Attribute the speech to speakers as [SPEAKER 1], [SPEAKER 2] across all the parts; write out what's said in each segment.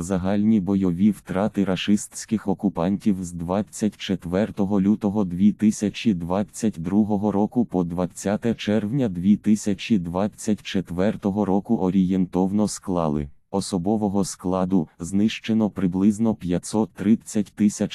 [SPEAKER 1] Загальні бойові втрати рашистських окупантів з 24 лютого 2022 року по 20 червня 2024 року орієнтовно склали. Особового складу знищено приблизно 530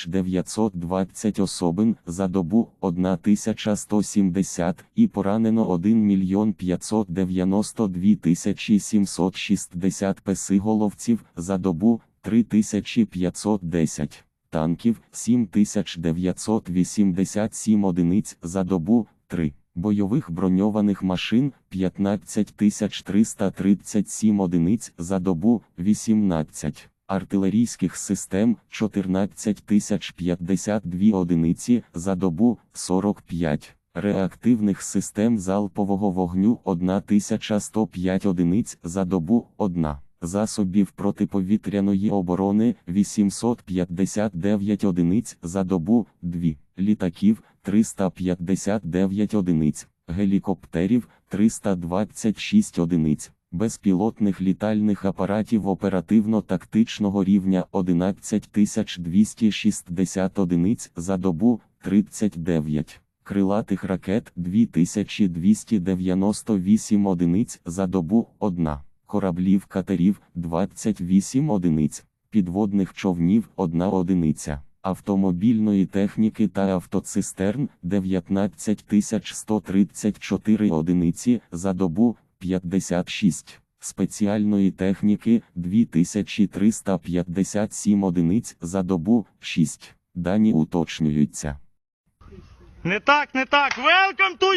[SPEAKER 1] 920 особин за добу 1170 і поранено 1 мільйон 592 760 песиголовців за добу 3510 танків 7987 одиниць за добу 3. Бойових броньованих машин 15337 одиниць за добу 18, артилерійських систем 14052 одиниці за добу 45, реактивних систем залпового вогню 1105 одиниць за добу 1. Засобів протиповітряної оборони 859 одиниць за добу 2, літаків 359 одиниць, гелікоптерів 326 одиниць, безпілотних літальних апаратів оперативно-тактичного рівня 11260 одиниць за добу 39. Крилатих ракет 2298 одиниць за добу 1 кораблів катерів 28 одиниць, підводних човнів 1 одиниця, автомобільної техніки та автоцистерн 19 134 одиниці за добу 56, спеціальної техніки 2357 одиниць за добу 6. Дані уточнюються.
[SPEAKER 2] Не так, не так. Welcome to